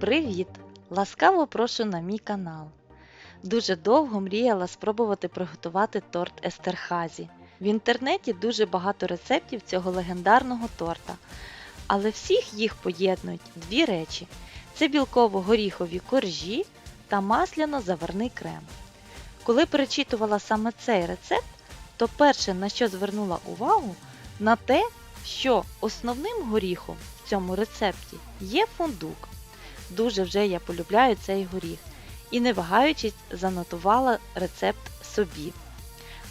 Привіт! Ласкаво прошу на мій канал. Дуже довго мріяла спробувати приготувати торт Естерхазі. В інтернеті дуже багато рецептів цього легендарного торта, але всіх їх поєднують дві речі: це білково-горіхові коржі та масляно-заварний крем. Коли перечитувала саме цей рецепт, то перше на що звернула увагу на те, що основним горіхом в цьому рецепті є фундук. Дуже вже я полюбляю цей горіх і не вагаючись занотувала рецепт собі.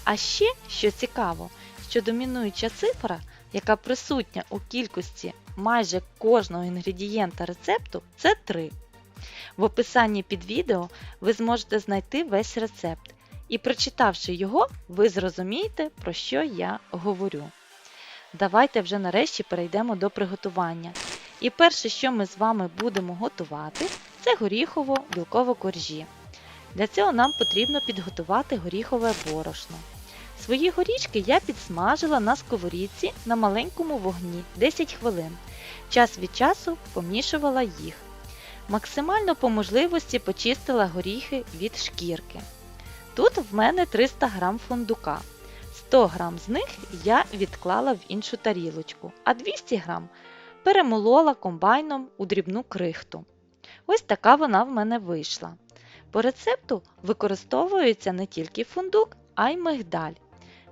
А ще, що цікаво, що домінуюча цифра, яка присутня у кількості майже кожного інгредієнта рецепту, це 3. В описанні під відео ви зможете знайти весь рецепт, і прочитавши його, ви зрозумієте, про що я говорю. Давайте вже нарешті перейдемо до приготування. І перше, що ми з вами будемо готувати, це горіхово-білково коржі. Для цього нам потрібно підготувати горіхове борошно. Свої горішки я підсмажила на сковорідці на маленькому вогні 10 хвилин. Час від часу помішувала їх. Максимально по можливості почистила горіхи від шкірки. Тут в мене 300 г фундука. 100 г з них я відклала в іншу тарілочку, а 200 г перемолола комбайном у дрібну крихту. Ось така вона в мене вийшла. По рецепту використовується не тільки фундук, а й мигдаль.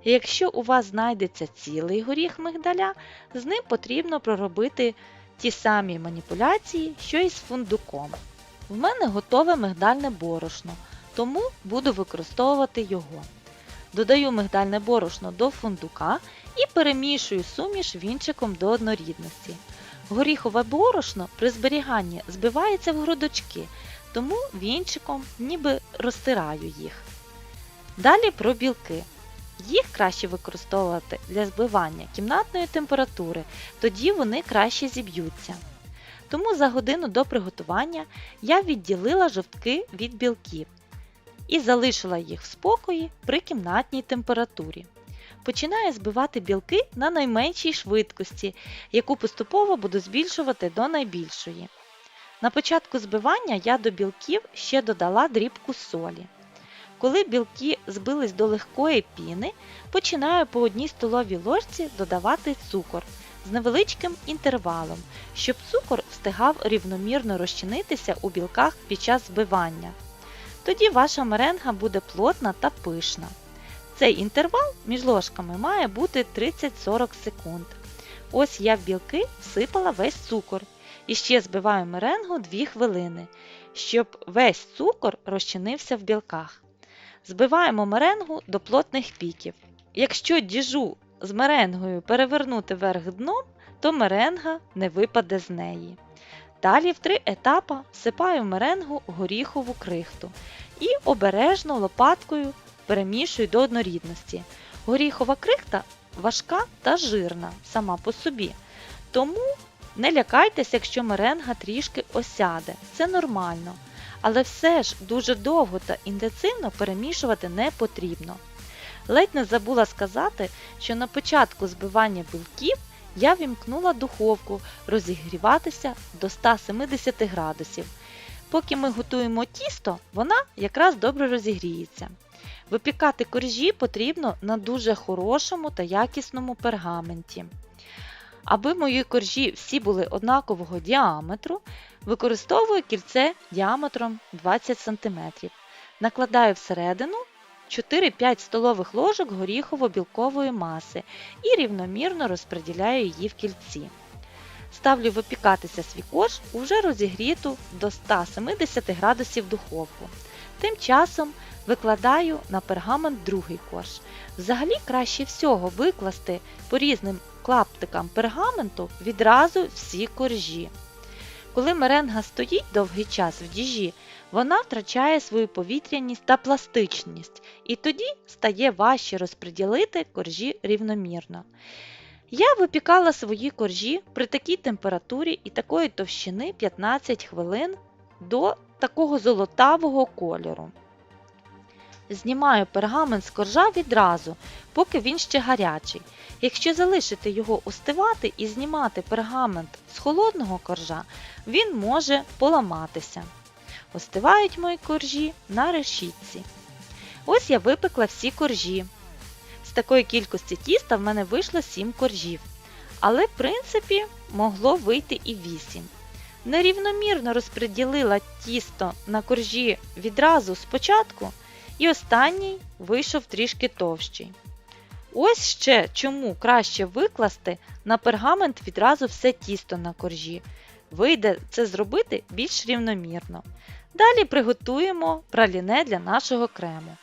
Якщо у вас знайдеться цілий горіх мигдаля, з ним потрібно проробити ті самі маніпуляції, що і з фундуком. В мене готове мигдальне борошно, тому буду використовувати його. Додаю мигдальне борошно до фундука і перемішую суміш вінчиком до однорідності. Горіхове борошно при зберіганні збивається в грудочки, тому вінчиком ніби розтираю їх. Далі про білки. Їх краще використовувати для збивання кімнатної температури, тоді вони краще зіб'ються. Тому за годину до приготування я відділила жовтки від білків і залишила їх в спокої при кімнатній температурі. Починаю збивати білки на найменшій швидкості, яку поступово буду збільшувати до найбільшої. На початку збивання я до білків ще додала дрібку солі. Коли білки збились до легкої піни, починаю по одній столовій ложці додавати цукор з невеличким інтервалом, щоб цукор встигав рівномірно розчинитися у білках під час збивання. Тоді ваша меренга буде плотна та пишна. Цей інтервал між ложками має бути 30-40 секунд. Ось я в білки всипала весь цукор і ще збиваю меренгу 2 хвилини, щоб весь цукор розчинився в білках. Збиваємо меренгу до плотних піків. Якщо діжу з меренгою перевернути вверх дном, то меренга не випаде з неї. Далі в три етапи всипаю меренгу горіхову крихту і обережно лопаткою перемішую до однорідності. Горіхова крихта важка та жирна сама по собі. Тому не лякайтеся, якщо меренга трішки осяде. Це нормально. Але все ж дуже довго та інтенсивно перемішувати не потрібно. Ледь не забула сказати, що на початку збивання білків я вімкнула духовку розігріватися до 170 градусів. Поки ми готуємо тісто, вона якраз добре розігріється. Випікати коржі потрібно на дуже хорошому та якісному пергаменті. Аби мої коржі всі були однакового діаметру, використовую кільце діаметром 20 см. Накладаю всередину 4-5 столових ложок горіхово-білкової маси і рівномірно розподіляю її в кільці. Ставлю випікатися свій корж у розігріту до 170 градусів духовку. Тим часом викладаю на пергамент другий корж. Взагалі краще всього викласти по різним клаптикам пергаменту відразу всі коржі. Коли меренга стоїть довгий час в діжі, вона втрачає свою повітряність та пластичність, і тоді стає важче розподілити коржі рівномірно. Я випікала свої коржі при такій температурі і такої товщини 15 хвилин до такого золотавого кольору. Знімаю пергамент з коржа відразу, поки він ще гарячий. Якщо залишити його остивати і знімати пергамент з холодного коржа, він може поламатися. Остивають мої коржі на решітці. Ось я випекла всі коржі. З такої кількості тіста в мене вийшло 7 коржів. Але, в принципі, могло вийти і 8. Нерівномірно розподілила тісто на коржі відразу спочатку, і останній вийшов трішки товщий. Ось ще чому краще викласти на пергамент відразу все тісто на коржі. Вийде це зробити більш рівномірно. Далі приготуємо праліне для нашого крему.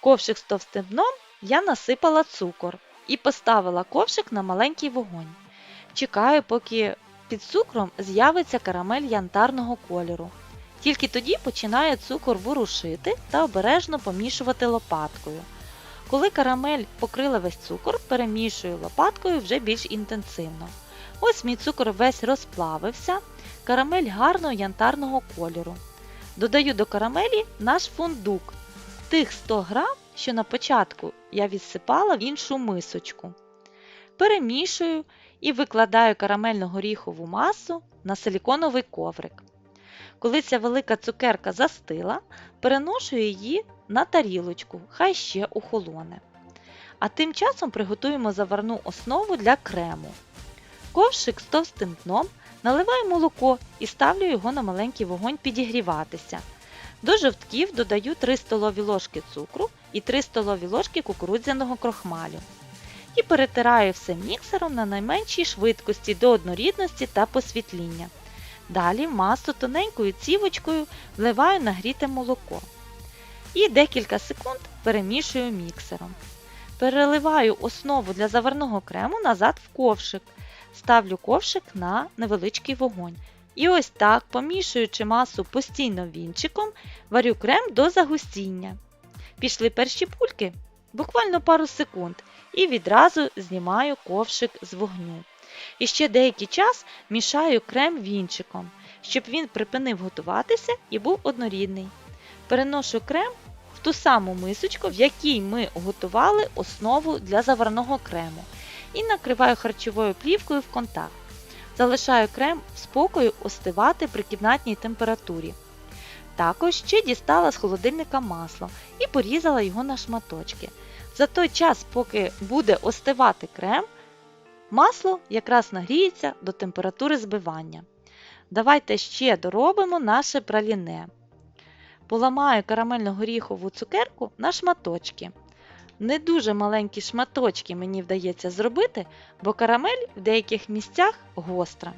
Ковшик з товстим дном я насипала цукор і поставила ковшик на маленький вогонь. Чекаю, поки під цукром з'явиться карамель янтарного кольору. Тільки тоді починаю цукор ворушити та обережно помішувати лопаткою. Коли карамель покрила весь цукор, перемішую лопаткою вже більш інтенсивно. Ось мій цукор весь розплавився, карамель гарного янтарного кольору. Додаю до карамелі наш фундук, тих 100 грам, що на початку я відсипала в іншу мисочку. Перемішую і викладаю карамельно горіхову масу на силіконовий коврик. Коли ця велика цукерка застила, переношу її на тарілочку, хай ще охолоне. А тим часом приготуємо заварну основу для крему. Ковшик з товстим дном наливаю молоко і ставлю його на маленький вогонь підігріватися. До жовтків додаю 3 столові ложки цукру і 3 столові ложки кукурудзяного крохмалю. І перетираю все міксером на найменшій швидкості до однорідності та посвітління. Далі масу тоненькою цівочкою вливаю нагріте молоко. І декілька секунд перемішую міксером. Переливаю основу для заварного крему назад в ковшик. Ставлю ковшик на невеличкий вогонь. І ось так, помішуючи масу постійно вінчиком, варю крем до загустіння. Пішли перші пульки, буквально пару секунд, і відразу знімаю ковшик з вогню. І ще деякий час мішаю крем вінчиком, щоб він припинив готуватися і був однорідний. Переношу крем в ту саму мисочку, в якій ми готували основу для заварного крему, і накриваю харчовою плівкою в контакт. Залишаю крем в спокою остивати при кімнатній температурі. Також ще дістала з холодильника масло і порізала його на шматочки. За той час, поки буде остивати крем, масло якраз нагріється до температури збивання. Давайте ще доробимо наше праліне. Поламаю карамельно-горіхову цукерку на шматочки. Не дуже маленькі шматочки мені вдається зробити, бо карамель в деяких місцях гостра.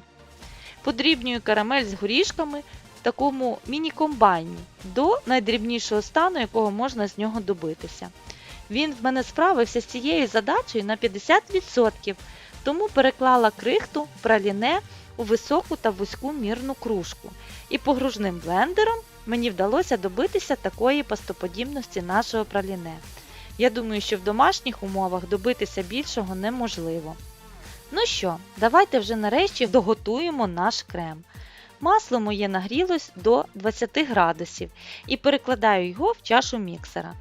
Подрібнюю карамель з горішками в такому міні-комбайні до найдрібнішого стану, якого можна з нього добитися. Він в мене справився з цією задачею на 50%, тому переклала крихту праліне у високу та вузьку мірну кружку. І погружним блендером мені вдалося добитися такої пастоподібності нашого праліне. Я думаю, що в домашніх умовах добитися більшого неможливо. Ну що, давайте вже нарешті доготуємо наш крем. Масло моє нагрілось до 20 градусів і перекладаю його в чашу міксера.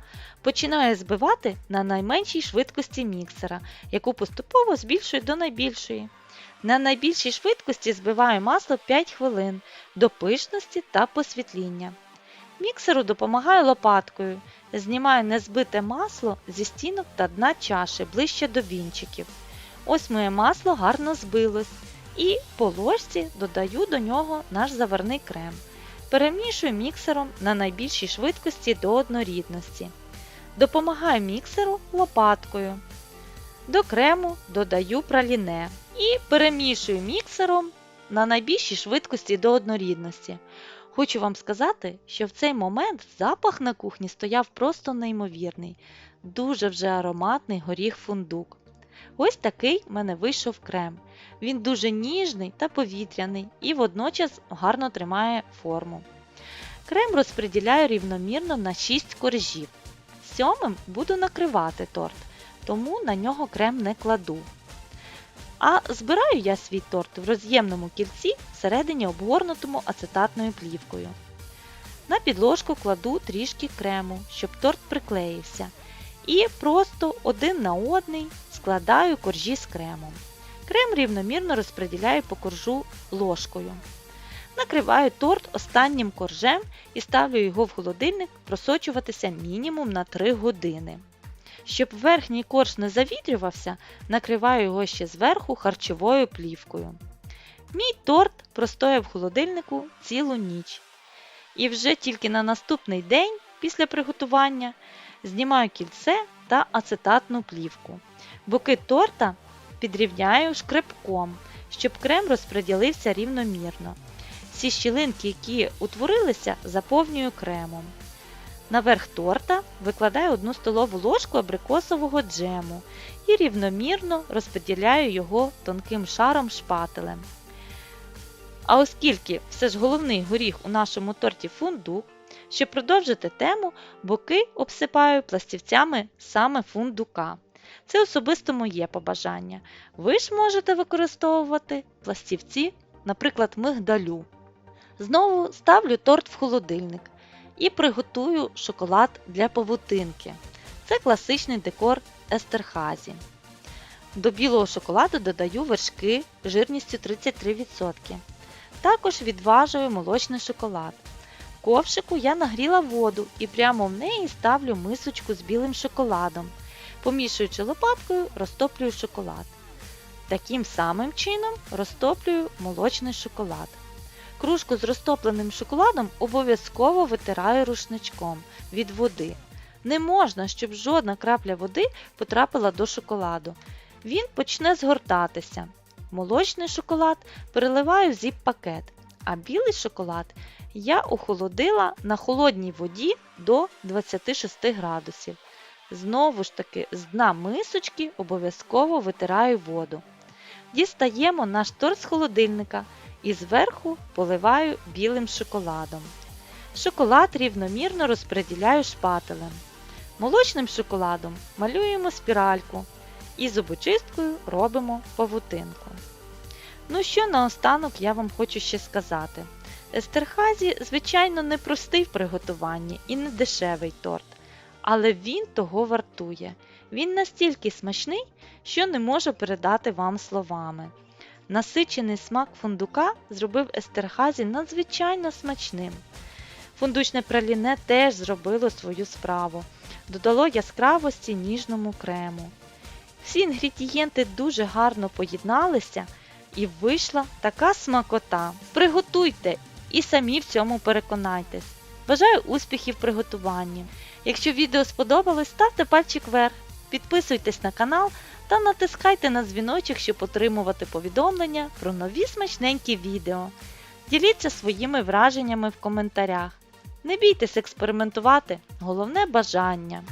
Починаю збивати на найменшій швидкості міксера, яку поступово збільшую до найбільшої. На найбільшій швидкості збиваю масло 5 хвилин до пишності та посвітління. Міксеру допомагаю лопаткою, знімаю незбите масло зі стінок та дна чаші ближче до вінчиків. Ось моє масло гарно збилось. І по ложці додаю до нього наш заварний крем. Перемішую міксером на найбільшій швидкості до однорідності. Допомагаю міксеру лопаткою. До крему додаю праліне і перемішую міксером на найбільшій швидкості до однорідності. Хочу вам сказати, що в цей момент запах на кухні стояв просто неймовірний, дуже вже ароматний горіх фундук. Ось такий в мене вийшов крем. Він дуже ніжний та повітряний і водночас гарно тримає форму. Крем розподіляю рівномірно на 6 коржів. Сьомим буду накривати торт, тому на нього крем не кладу. А збираю я свій торт в роз'ємному кільці всередині обгорнутому ацетатною плівкою. На підложку кладу трішки крему, щоб торт приклеївся. І просто один на одний складаю коржі з кремом. Крем рівномірно розподіляю по коржу ложкою. Накриваю торт останнім коржем і ставлю його в холодильник просочуватися мінімум на 3 години. Щоб верхній корж не завітрювався, накриваю його ще зверху харчовою плівкою. Мій торт простояв в холодильнику цілу ніч. І вже тільки на наступний день після приготування знімаю кільце та ацетатну плівку. Боки торта підрівняю шкребком, щоб крем розподілився рівномірно. Всі щілинки, які утворилися, заповнюю кремом. Наверх торта викладаю 1 столову ложку абрикосового джему і рівномірно розподіляю його тонким шаром шпателем. А оскільки все ж головний горіх у нашому торті фундук, щоб продовжити тему, боки обсипаю пластівцями саме фундука. Це особисто моє побажання. Ви ж можете використовувати пластівці, наприклад, мигдалю. Знову ставлю торт в холодильник і приготую шоколад для павутинки. Це класичний декор Естерхазі. До білого шоколаду додаю вершки жирністю 33%. Також відважую молочний шоколад. Ковшику я нагріла воду і прямо в неї ставлю мисочку з білим шоколадом. Помішуючи лопаткою, розтоплюю шоколад. Таким самим чином розтоплюю молочний шоколад. Кружку з розтопленим шоколадом обов'язково витираю рушничком від води. Не можна, щоб жодна крапля води потрапила до шоколаду. Він почне згортатися. Молочний шоколад переливаю в зіп-пакет, а білий шоколад я охолодила на холодній воді до 26 градусів. Знову ж таки, з дна мисочки обов'язково витираю воду. Дістаємо наш торт з холодильника і зверху поливаю білим шоколадом. Шоколад рівномірно розподіляю шпателем. Молочним шоколадом малюємо спіральку і зубочисткою робимо павутинку. Ну що наостанок я вам хочу ще сказати. Естерхазі, звичайно, не простий в приготуванні і не дешевий торт, але він того вартує. Він настільки смачний, що не можу передати вам словами. Насичений смак фундука зробив Естерхазі надзвичайно смачним. Фундучне праліне теж зробило свою справу, додало яскравості ніжному крему. Всі інгредієнти дуже гарно поєдналися і вийшла така смакота. Приготуйте і самі в цьому переконайтесь. Бажаю успіхів в приготуванні. Якщо відео сподобалось, ставте пальчик вверх, підписуйтесь на канал та натискайте на дзвіночок, щоб отримувати повідомлення про нові смачненькі відео. Діліться своїми враженнями в коментарях. Не бійтесь експериментувати, головне бажання.